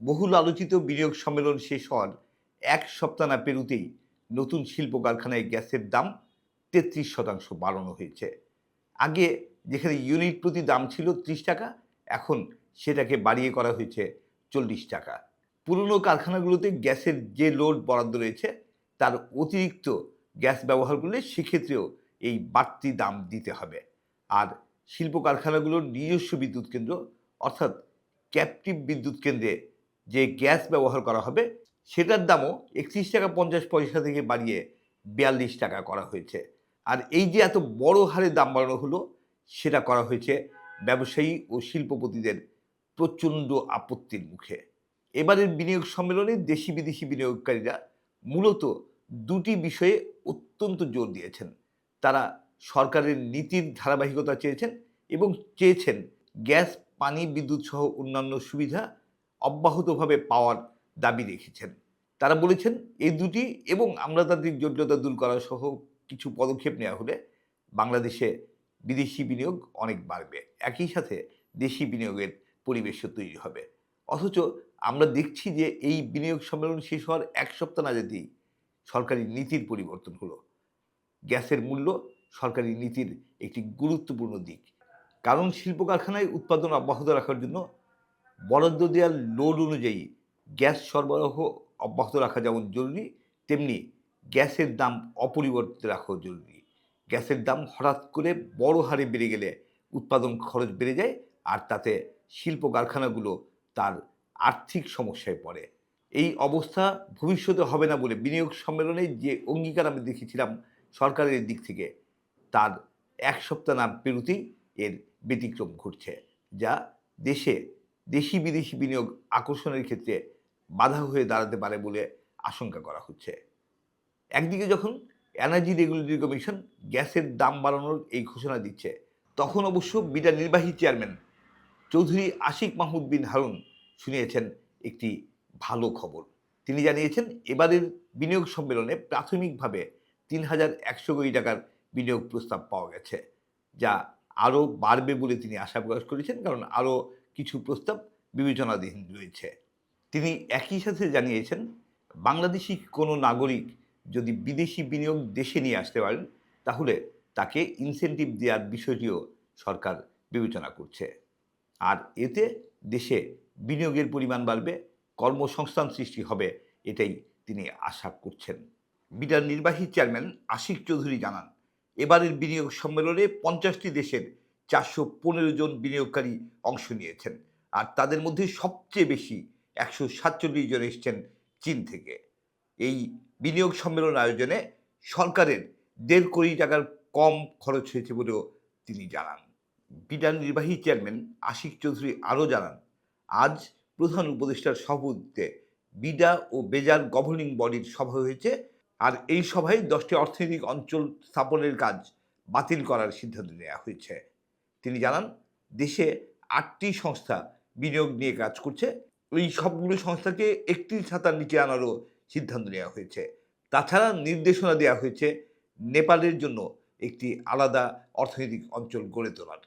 বহুল আলোচিত বিনিয়োগ সম্মেলন শেষ হওয়ার এক সপ্তাহ না পেরুতেই নতুন শিল্প কারখানায় গ্যাসের দাম তেত্রিশ শতাংশ বাড়ানো হয়েছে। আগে যেখানে ইউনিট প্রতি দাম ছিল ত্রিশ টাকা, এখন সেটাকে বাড়িয়ে করা হয়েছে চল্লিশ টাকা। পুরনো কারখানাগুলোতে গ্যাসের যে লোড বরাদ্দ রয়েছে, তার অতিরিক্ত গ্যাস ব্যবহার করলে সেক্ষেত্রেও এই বাড়তি দাম দিতে হবে। আর শিল্প কারখানাগুলোর নিজস্ব বিদ্যুৎ কেন্দ্র, অর্থাৎ ক্যাপটিভ বিদ্যুৎ কেন্দ্রে যে গ্যাস ব্যবহার করা হবে, সেটার দামও একত্রিশ টাকা পঞ্চাশ পয়সা থেকে বাড়িয়ে বিয়াল্লিশ টাকা করা হয়েছে। আর এই যে এত বড় হারে দাম বাড়ানো হলো, সেটা করা হয়েছে ব্যবসায়ী ও শিল্পপতিদের প্রচণ্ড আপত্তির মুখে। এবারের বিনিয়োগ সম্মেলনে দেশি বিদেশি বিনিয়োগকারীরা মূলত দুটি বিষয়ে অত্যন্ত জোর দিয়েছেন। তারা সরকারের নীতির ধারাবাহিকতা চেয়েছেন এবং চেয়েছেন গ্যাস, পানি, বিদ্যুৎ সহ অন্যান্য সুবিধা অব্যাহতভাবে পাওয়ার দাবি রেখেছেন। তারা বলেছেন, এই দুটি এবং আমলাতান্ত্রিক জটিলতা দূর করা সহ কিছু পদক্ষেপ নেওয়া হলে বাংলাদেশে বিদেশি বিনিয়োগ অনেক বাড়বে। একই সাথে দেশি বিনিয়োগের পরিবেশও তৈরি হবে। অথচ আমরা দেখছি যে এই বিনিয়োগ সম্মেলন শেষ হওয়ার এক সপ্তাহ না যেতেই সরকারি নীতির পরিবর্তন হলো। গ্যাসের মূল্য সরকারি নীতির একটি গুরুত্বপূর্ণ দিক। কারণ শিল্প কারখানায় উৎপাদন অব্যাহত রাখার জন্য বরাদ্দ দেওয়ার লোড অনুযায়ী গ্যাস সরবরাহ অব্যাহত রাখা যেমন জরুরি, তেমনি গ্যাসের দাম অপরিবর্তিত রাখাও জরুরি। গ্যাসের দাম হঠাৎ করে বড় হারে বেড়ে গেলে উৎপাদন খরচ বেড়ে যায় আর তাতে শিল্প কারখানাগুলো তার আর্থিক সমস্যায় পড়ে। এই অবস্থা ভবিষ্যতে হবে না বলে বিনিয়োগ সম্মেলনে যে অঙ্গীকার আমি দেখেছিলাম সরকারের দিক থেকে, তার এক সপ্তাহ না পেরুতেই এর ব্যতিক্রম ঘটছে, যা দেশে দেশি বিদেশি বিনিয়োগ আকর্ষণের ক্ষেত্রে বাধা হয়ে দাঁড়াতে পারে বলে আশঙ্কা করা হচ্ছে। একদিকে যখন এনার্জি রেগুলেটরি কমিশন গ্যাসের দাম বাড়ানোর এই ঘোষণা দিচ্ছে, তখন অবশ্য বিডা নির্বাহী চেয়ারম্যান চৌধুরী আশিক মাহমুদ বিন হারুন শুনিয়েছেন একটি ভালো খবর। তিনি জানিয়েছেন, এবারের বিনিয়োগ সম্মেলনে প্রাথমিকভাবে তিন হাজার একশো কোটি টাকার বিনিয়োগ প্রস্তাব পাওয়া গেছে, যা আরও বাড়বে বলে তিনি আশা প্রকাশ করেছেন, কারণ আরও কিছু প্রস্তাব বিবেচনাধীন রয়েছে। তিনি একই সাথে জানিয়েছেন, বাংলাদেশি কোনো নাগরিক যদি বিদেশি বিনিয়োগ দেশে নিয়ে আসতে পারেন, তাহলে তাকে ইনসেন্টিভ দেওয়ার বিষয়টিও সরকার বিবেচনা করছে। আর এতে দেশে বিনিয়োগের পরিমাণ বাড়বে, কর্মসংস্থান সৃষ্টি হবে, এটাই তিনি আশা করছেন। বিটার নির্বাহী চেয়ারম্যান আশিক চৌধুরী জানান, এবারের বিনিয়োগ সম্মেলনে পঞ্চাশটি দেশের চারশো পনেরো জন বিনিয়োগকারী অংশ নিয়েছেন। আর তাদের মধ্যে সবচেয়ে বেশি একশো সাতচল্লিশ জন এসছেন চীন থেকে। এই বিনিয়োগ সম্মেলন আয়োজনে সরকারের দেড় কোটি টাকার কম খরচ হয়েছে বলেও তিনি জানান। বিডার নির্বাহী চেয়ারম্যান আশিক চৌধুরী আরও জানান, আজ প্রধান উপদেষ্টার সভাপতিত্বে বিডা ও বেজার গভর্নিং বডির সভা হয়েছে আর এই সভায় দশটি অর্থনৈতিক অঞ্চল স্থাপনের কাজ বাতিল করার সিদ্ধান্ত নেওয়া হয়েছে। তিনি জানান, দেশে আটটি সংস্থা বিনিয়োগ নিয়ে কাজ করছে। এই সবগুলো সংস্থাকে একটি ছাতার নিচে আনারও সিদ্ধান্ত নেওয়া হয়েছে। তাছাড়া নির্দেশনা দেওয়া হয়েছে নেপালের জন্য একটি আলাদা অর্থনৈতিক অঞ্চল গড়ে তোলার।